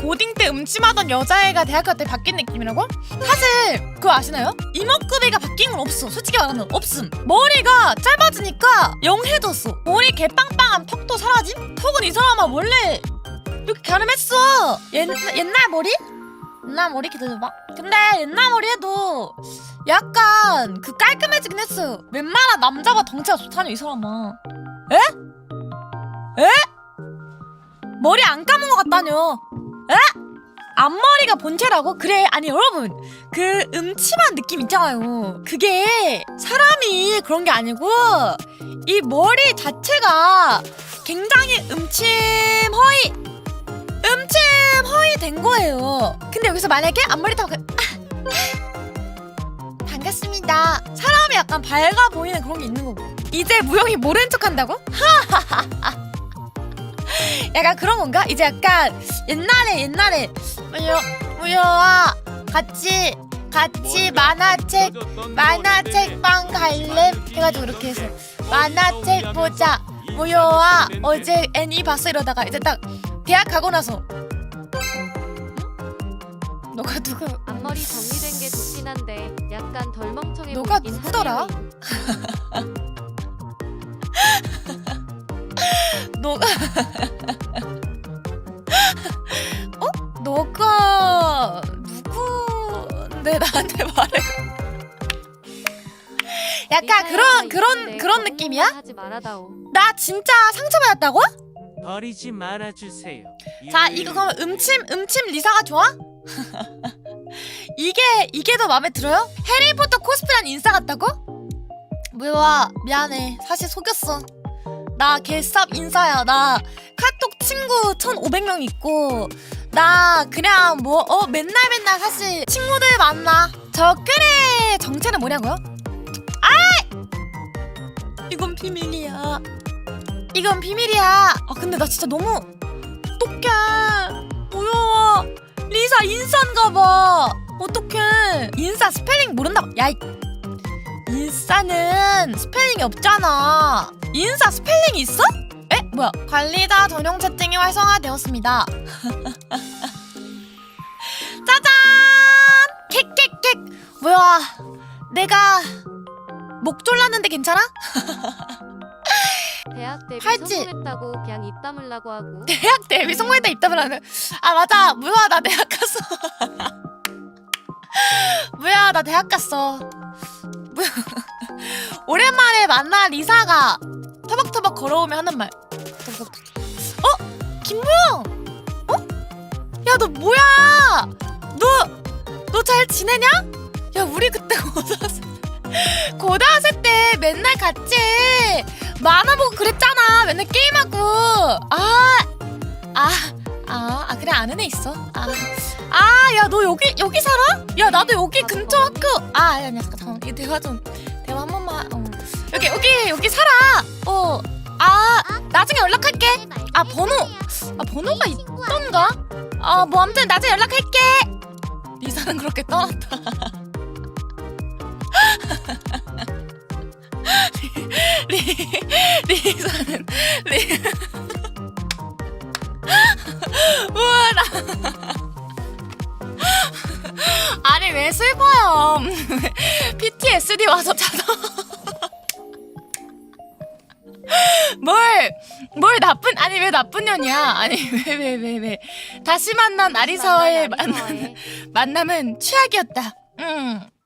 고딩 때 음침하던 여자애가 대학교 때 바뀐 느낌이라고? 사실 그거 아시나요? 이목구비가 바뀐 건 없어 솔직히 말하면 없음 머리가 짧아지니까 영해졌어 머리 개빵빵한 턱도 사라짐? 턱은 이 사람아 원래 이렇게 갸름했어 옛, 옛날 머리? 옛날 머리 기다려봐 근데 옛날 머리 해도 약간 그 깔끔해지긴 했어 웬만한 남자가 덩치가 좋다니 이 사람아 에? 에? 머리 안 감은 것 같다뇨 에? 앞머리가 본체라고? 그래 아니 여러분. 그 음침한 느낌 있잖아요. 그게 사람이 그런 게 아니고 이 머리 자체가 굉장히 음침 허위 음침 허위 된 거예요. 근데 여기서 만약에 앞머리 타고 그- 아, 반갑습니다. 사람이 약간 밝아 보이는 그런 게 있는 거고. 이제 무용이 모른 척 한다고? 약간 그런 건가? 이제 약간 옛날에 옛날에 무효 무효아 같이 같이 만화책 만화책방 갈래? 해가지고 이렇게 해서 만화책 보자 무효아 어제 애니 봤어 이러다가 이제 딱 대학 가고 나서 응? 너가 누구 앞머리 정리된 게 좋긴 한데 약간 덜 멍청해 너가 보이긴 누구더라? 하네요. 너가 어? 너가 누구인데 나한테 말해 약간 그런 그런 그런 느낌이야? 하지 말아다오. 나 진짜 상처받았다고? 버리지 말아주세요. 자 이거 그러면 음침 음침 리사가 좋아? 이게 이게 더 마음에 들어요? 해리포터 코스프레한 인싸 같다고? 뭐야 미안해 사실 속였어 나 개쌉 인싸야. 나 카톡 친구 1500명 있고 나 그냥 뭐 어 맨날 맨날 사실 친구들 만나. 저 끈의 정체는 뭐냐고요? 아 이건 비밀이야. 이건 비밀이야. 아 근데 나 진짜 너무 어떡해 뭐야 리사 인싸인가 봐. 어떡해. 인싸 스펠링 모른다. 야 이- 인싸는 스펠링이 없잖아 인싸 스펠링이 있어? 에? 뭐야? 관리자 전용 채팅이 활성화되었습니다. 짜잔! 객객객 뭐야? 내가 목 졸랐는데 괜찮아? 대학 대비 팔찌. 성공했다고 그냥 입 다물라고 하고. 대학 데뷔 성공했다 입담을 하는. 아 맞아. 뭐야? 나 대학 갔어. 뭐야? 나 대학 갔어. 뭐야? 오랜만에 만나 리사가 터벅터벅 걸어오면 하는 말. 어? 김무영 어? 야 너 뭐야 너 너 잘 지내냐? 야 우리 그때 고등학생 고등학생 때 맨날 같이 만화 보고 그랬잖아. 맨날 게임하고. 아, 아, 아, 아 그래 아는 애 있어. 아, 아, 야 너 여기 여기 살아? 야 나도 여기 근처 학교. 아, 아니 아니 잠깐 잠깐. 이 대화 좀 대화 한 번만. 어. 여기 여기 여기 살아. 어. 아, 나중에 연락할게. 아 번호. 아 번호가 있던가? 아뭐 아무튼 나중에 연락할게. 리사는 그렇게 떠났다. 리 리사는 리 우와 나 아니 왜 슬퍼요 PTSD 와서 자서 뭘, 뭘 나쁜, 아니 왜 나쁜 년이야? 아니 왜 왜 왜 왜, 다시 만난 아리사와의 만남, 아리사와의 만남은 최악이었다. 음.